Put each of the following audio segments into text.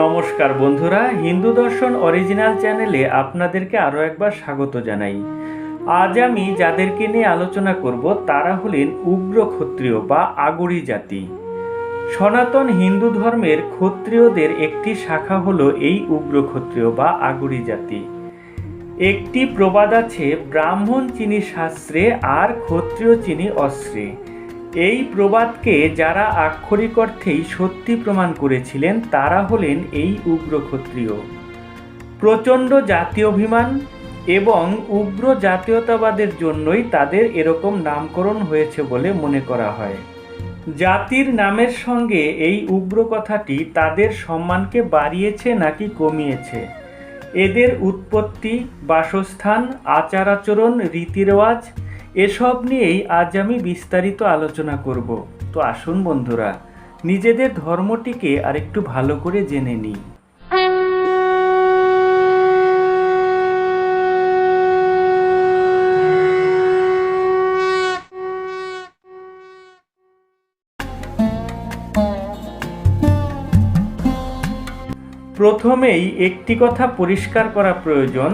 নমস্কার বন্ধুরা, হিন্দু দর্শন অরিজিনাল চ্যানেলে আপনাদেরকে আরও একবার স্বাগত জানাই। আজ আমি যাদেরকে নিয়ে আলোচনা করব, তারা হলেন উগ্র ক্ষত্রিয় বা আগরি জাতি। সনাতন হিন্দু ধর্মের ক্ষত্রিয়দের একটি শাখা হলো এই উগ্র ক্ষত্রিয় বা আগরি জাতি। একটি প্রবাদ আছে, ব্রাহ্মণ চিনি শাস্ত্রে আর ক্ষত্রিয় চিনি অস্ত্রে। এই প্রবাদকে যারা আক্ষরিক অর্থেই সত্যি প্রমাণ করেছিলেন, তারা হলেন এই উগ্র ক্ষত্রিয়। প্রচণ্ড জাতীয় অভিমান এবং উগ্র জাতীয়তাবাদের জন্যই তাদের এরকম নামকরণ হয়েছে বলে মনে করা হয়। জাতির নামের সঙ্গে এই উগ্র কথাটি তাদের সম্মানকে বাড়িয়েছে নাকি কমিয়েছে? এদের উৎপত্তি, বাসস্থান আচার আচরণ রীতিরেওয়াজ এসব নিয়েই আজ আমি বিস্তারিত আলোচনা করব। তো আসুন বন্ধুরা, নিজেদের ধর্মটিকে আরেকটু ভালো করে জেনে নিই। প্রথমেই একটি কথা পরিষ্কার করা প্রয়োজন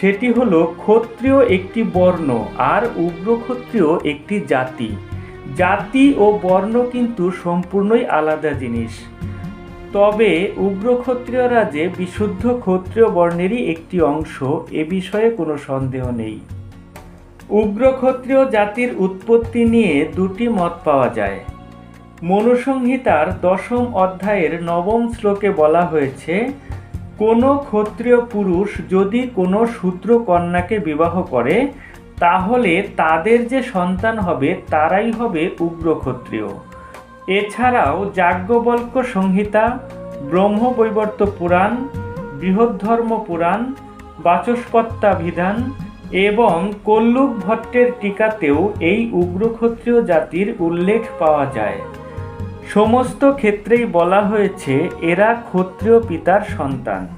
সেটি হলো ক্ষত্রিয় একটি বর্ণ আর উগ্র ক্ষত্রিয় একটি জাতি। জাতি ও বর্ণ কিন্তু সম্পূর্ণই আলাদা জিনিস। তবে উগ্র ক্ষত্রিয়রা যে বিশুদ্ধ ক্ষত্রিয় বর্ণেরই একটি অংশ, এ বিষয়ে কোনো সন্দেহ নেই। উগ্র ক্ষত্রিয় জাতির উৎপত্তি নিয়ে দুটি মত পাওয়া যায়। মনুসংহিতার দশম অধ্যায়ের নবম শ্লোকে বলা হয়েছে কোনো ক্ষত্রিয় পুরুষ যদি কোনো শূদ্র কন্যাকে বিবাহ করে, তাহলে তাদের যে সন্তান হবে, তারাই হবে উগ্র ক্ষত্রিয়। এছাড়াও যাজ্ঞবল্ক সংহিতা ব্রহ্মবৈবর্ত পুরাণ, বৃহদ্ধর্ম পুরাণ বাচস্পত্যাভিধান এবং কল্লুক ভট্টের টিকাতেও এই উগ্র ক্ষত্রিয় জাতির উল্লেখ পাওয়া যায়। সমস্ত ক্ষেত্রেই বলা হয়েছে, এরা ক্ষত্রিয় পিতার সন্তান।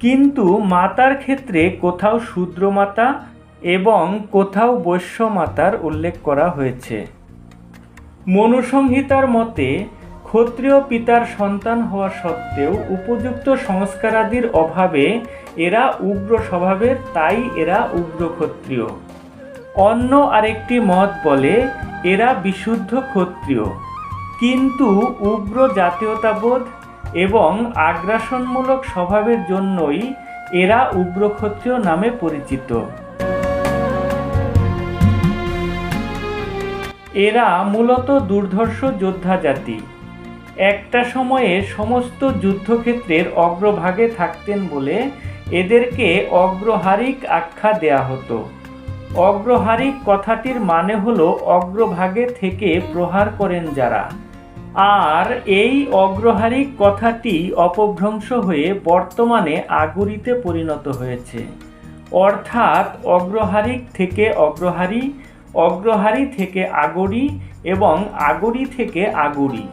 কিন্তু মাতার ক্ষেত্রে কোথাও শূদ্র মাতা এবং কোথাও বৈশ্য মাতার উল্লেখ করা হয়েছে। মনুসংহিতার মতে, ক্ষত্রিয় পিতার সন্তান হওয়া সত্ত্বেও উপযুক্ত সংস্কারাদির অভাবে এরা উগ্র স্বভাবের, তাই এরা উগ্র ক্ষত্রিয়। অন্য আরেকটি মত বলে, এরা বিশুদ্ধ ক্ষত্রিয়। কিন্তু উগ্র জাতীয়তাবোধ এবং আগ্রাসনমূলক স্বভাবের জন্যই এরা উগ্র ক্ষত্রিয় নামে পরিচিত। এরা মূলত দুর্ধর্ষ যোদ্ধা জাতি। একটা সময়ে সমস্ত যুদ্ধক্ষেত্রের অগ্রভাগে থাকতেন বলে এদেরকে অগ্রহারিক আখ্যা দেয়া হতো। অগ্রহারিক কথাটির মানে হলো অগ্রভাগে থেকে প্রহার করেন যারা। আর এই অগ্রহারিক কথাটি অপভ্রংশ হয়ে বর্তমানে আগুরিতে পরিণত হয়েছে। অর্থাৎ অগ্রহারিক থেকে অগ্রহারি অগ্রহারি থেকে আগরি এবং আগরি থেকে আগুরি।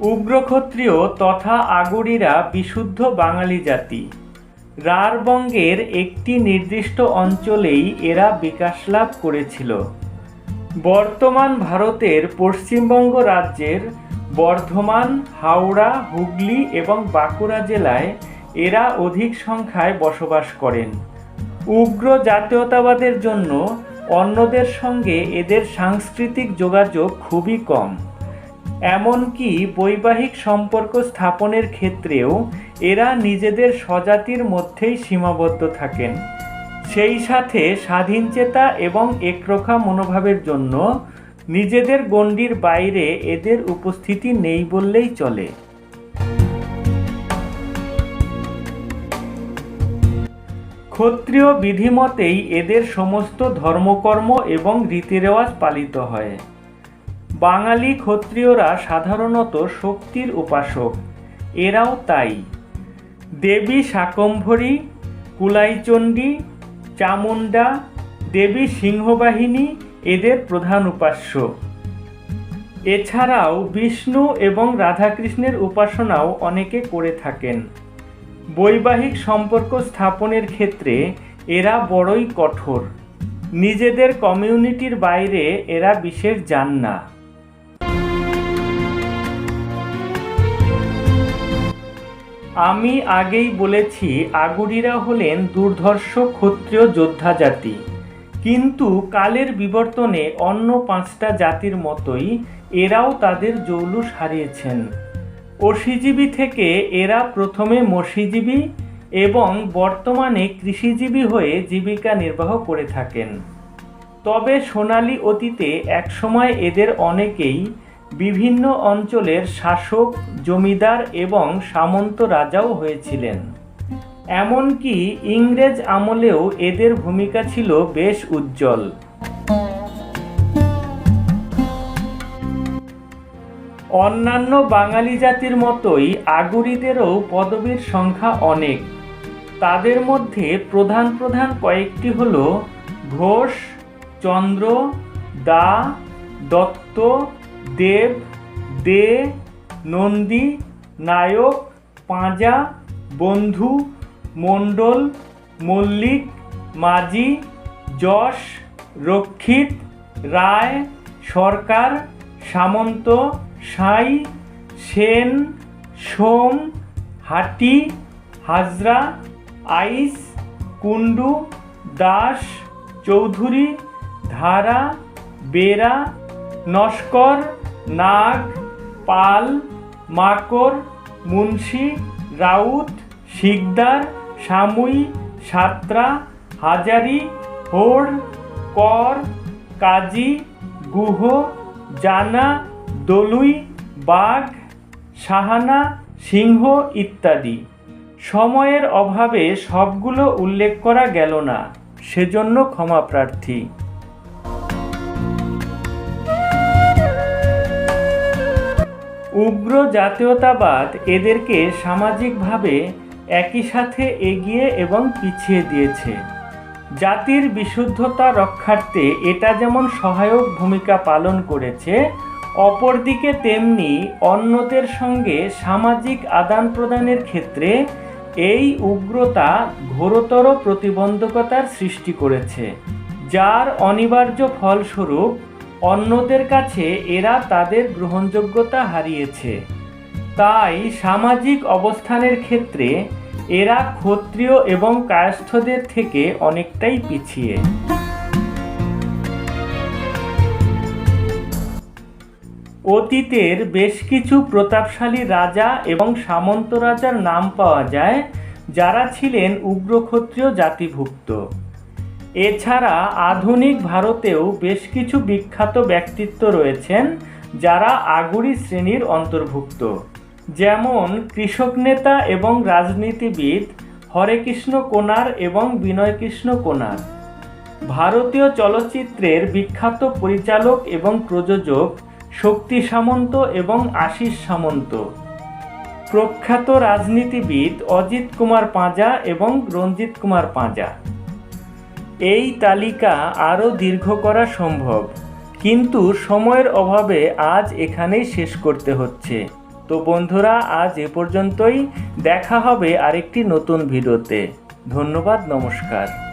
উগ্রক্ষত্রিয় তথা আগরীরা বিশুদ্ধ বাঙালি জাতি। রারবঙ্গের একটি নির্দিষ্ট অঞ্চলেই এরা বিকাশ লাভ করেছিল। বর্তমান ভারতের পশ্চিমবঙ্গ রাজ্যের বর্ধমান, হাওড়া, হুগলি এবং বাঁকুড়া জেলায় এরা অধিক সংখ্যায় বসবাস করেন। উগ্র জাতীয়তাবাদের জন্য অন্যদের সঙ্গে এদের সাংস্কৃতিক যোগাযোগ খুবই কম। এমনকি বৈবাহিক সম্পর্ক স্থাপনের ক্ষেত্রেও এরা নিজেদের স্বজাতির মধ্যেই সীমাবদ্ধ থাকেন। সেই সাথে স্বাধীনচেতা এবং একরোখা মনোভাবের জন্য নিজেদের গণ্ডির বাইরে এদের উপস্থিতি নেই বললেই চলে। ক্ষত্রিয় বিধিমতেই এদের সমস্ত ধর্মকর্ম এবং রীতিরেওয়াজ পালিত হয়। বাঙালি ক্ষত্রিয়রা সাধারণত শক্তির উপাসক, এরাও তাই। দেবী শাকম্ভরী, কুলাইচণ্ডী, চামুণ্ডা, দেবী সিংহবাহিনী এদের প্রধান উপাস্য। এছাড়াও বিষ্ণু এবং রাধাকৃষ্ণের উপাসনাও অনেকে করে থাকেন। বৈবাহিক সম্পর্ক স্থাপনের ক্ষেত্রে এরা বড়ই কঠোর। নিজেদের কমিউনিটির বাইরে এরা বিশেষ যান না। আমি আগেই বলেছি, আগুরিরা হলেন দুর্ধর্ষ ক্ষত্রিয় যোদ্ধা জাতি। কিন্তু কালের বিবর্তনে অন্য পাঁচটা জাতির মতোই এরাও তাদের জৌলুস হারিয়েছেন। অসিজীবী থেকে এরা প্রথমে মসিজীবী এবং বর্তমানে কৃষিজীবী হয়ে জীবিকা নির্বাহ করে থাকেন। তবে সোনালি অতীতে একসময় এদের অনেকেই বিভিন্ন অঞ্চলের শাসক, জমিদার এবং সামন্ত রাজাও হয়েছিলেন। এমনকি ইংরেজ আমলেও এদের ভূমিকা ছিল বেশ উজ্জ্বল। অন্যান্য বাঙালি জাতির মতোই আগুরিদেরও পদবীর সংখ্যা অনেক। তাদের মধ্যে প্রধান প্রধান কয়েকটি হল ঘোষ, চন্দ্র, দা, দত্ত দেব, দে, নন্দী, নায়ক, পাঁজা, বন্ধু, মণ্ডল, মল্লিক মাঝি যশ, রক্ষিত, রায়, সরকার, সামন্ত, সাই, সেন, সোম হাটি হাজরা, আইস, কুণ্ডু, দাস, চৌধুরী, ধারা, বেরা, নস্কর নাগ, পাল মাকর মুন্সি, রাউত, শিকদার সামুই সাত্রা, হাজারি, হোড়, কর, কাজী, গুহ, জানা, দলুই, বাঘ সাহানা সিংহ ইত্যাদি। সময়ের অভাবে সবগুলো উল্লেখ করা গেল না, সেজন্য ক্ষমা প্রার্থী। উগ্র জাতীয়তাবাদ এদেরকে সামাজিকভাবে একই সাথে এগিয়ে এবং পিছিয়ে দিয়েছে। জাতির বিশুদ্ধতা রক্ষার্থে এটা যেমন সহায়ক ভূমিকা পালন করেছে, অপরদিকে তেমনি অন্যদের সঙ্গে সামাজিক আদান প্রদানের ক্ষেত্রে এই উগ্রতা ঘোরতর প্রতিবন্ধকতার সৃষ্টি করেছে, যার অনিবার্য ফলস্বরূপ অন্যদের কাছে এরা তাদের গ্রহণযোগ্যতা হারিয়েছে। তাই সামাজিক অবস্থানের ক্ষেত্রে এরা ক্ষত্রিয় এবং কায়স্থদের থেকে অনেকটাই পিছিয়ে। অতীতের বেশ কিছু প্রতাপশালী রাজা এবং সামন্ত রাজার নাম পাওয়া যায়, যারা ছিলেন উগ্র ক্ষত্রিয় জাতিভুক্ত। এছাড়া আধুনিক ভারতেও বেশ কিছু বিখ্যাত ব্যক্তিত্ব রয়েছেন যারা আগুরি শ্রেণির অন্তর্ভুক্ত। যেমন কৃষক নেতা এবং রাজনীতিবিদ হরেকৃষ্ণ কোনার এবং বিনয়কৃষ্ণ কোনার। ভারতীয় চলচ্চিত্রের বিখ্যাত পরিচালক এবং প্রযোজক শক্তি সামন্ত এবং আশিস সামন্ত। প্রখ্যাত রাজনীতিবিদ অজিত কুমার পাঁজা এবং রঞ্জিত কুমার পাঁজা। এই তালিকা আরও দীর্ঘ করা সম্ভব। কিন্তু সময়ের অভাবে আজ এখানেই শেষ করতে হচ্ছে। তো বন্ধুরা, আজ এ পর্যন্তই। দেখা হবে আরেকটি নতুন ভিডিওতে। ধন্যবাদ, নমস্কার।